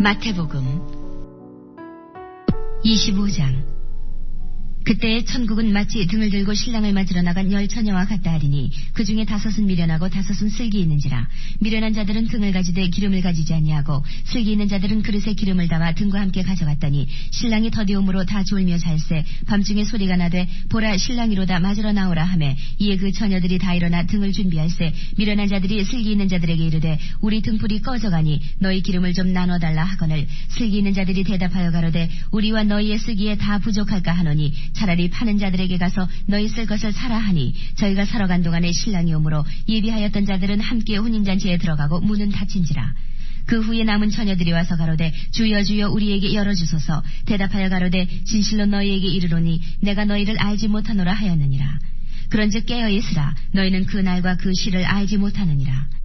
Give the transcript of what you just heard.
마태복음 25장 그때 천국은 마치 등을 들고 신랑을 맞으러 나간 열 처녀와 같다 하리니 그 중에 다섯은 미련하고 다섯은 슬기 있는지라. 미련한 자들은 등을 가지되 기름을 가지지 아니하고 슬기 있는 자들은 그릇에 기름을 담아 등과 함께 가져갔더니 신랑이 더디움으로 다 졸며 잘세 밤중에 소리가 나되 보라 신랑이로다 맞으러 나오라 하매 이에 그 처녀들이 다 일어나 등을 준비할세 미련한 자들이 슬기 있는 자들에게 이르되 우리 등불이 꺼져가니 너희 기름을 좀 나눠달라 하거늘 슬기 있는 자들이 대답하여 가로되 우리와 너희의 쓰기에 다 부족할까 하노니 차라리 파는 자들에게 가서 너희 쓸 것을 사라 하니 저희가 사러 간 동안에 신랑이 오므로 예비하였던 자들은 함께 혼인잔치에 들어가고 문은 닫힌지라. 그 후에 남은 처녀들이 와서 가로되 주여 주여 우리에게 열어주소서 대답하여 가로되 진실로 너희에게 이르노니 내가 너희를 알지 못하노라 하였느니라. 그런즉 깨어 있으라 너희는 그 날과 그 시를 알지 못하느니라.